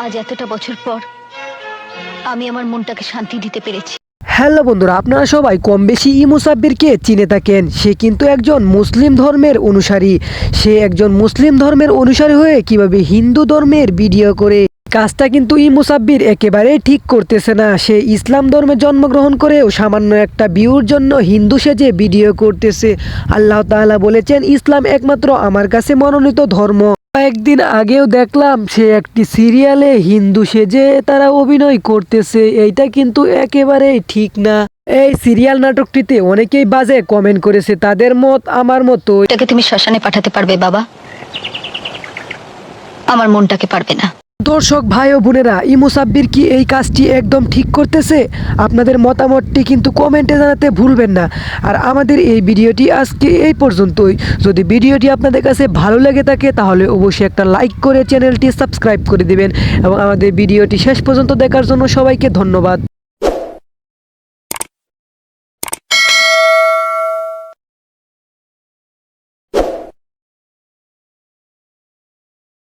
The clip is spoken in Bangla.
আজ এতটা বছর পর আমি আমার মনটাকে শান্তি দিতে পেরেছি। হ্যালো বন্ধুরা, আপনারা সবাই কম বেশি ই মুসাব্বিরকে চিনে থাকেন। সে কিন্তু একজন মুসলিম ধর্মের অনুসারী। সে একজন মুসলিম ধর্মের অনুসারী হয়ে কীভাবে হিন্দু ধর্মের ভিডিও করে, কাজটা কিন্তু ই মুসাব্বির একেবারে ঠিক করতেছে না। সে ইসলাম ধর্মে জন্মগ্রহণ করেও সামান্য একটা ভিউর জন্য হিন্দু সেজে ভিডিও করতেছে। আল্লাহ তাআলা বলেছেন, ইসলাম একমাত্র আমার কাছে মনোনীত ধর্ম। কয়েকদিন আগেও দেখলাম সে একটি সিরিয়ালে হিন্দু সেজে তারা অভিনয় করতেছে, এইটা কিন্তু একেবারেই ঠিক না। এই সিরিয়াল নাটকটিতে অনেকেই বাজে কমেন্ট করেছে, তাদের মত আমার মতো এটাকে তুমি শ্মশানে পাঠাতে পারবে, বাবা। আমার মনটাকে পারবে না। দর্শক ভাই ও বোনেরা, ই মুসাব্বির কি এই কাজটি একদম ঠিক করতেছে? আপনাদের মতামতটি কিন্তু কমেন্টে জানাতে ভুলবেন না। আর আমাদের এই ভিডিওটি আজকে এই পর্যন্তই। যদি ভিডিওটি আপনাদের কাছে ভালো লেগে থাকে, তাহলে অবশ্যই একটা লাইক করে চ্যানেলটি সাবস্ক্রাইব করে দিবেন। এবং আমাদের ভিডিওটি শেষ পর্যন্ত দেখার জন্য সবাইকে ধন্যবাদ।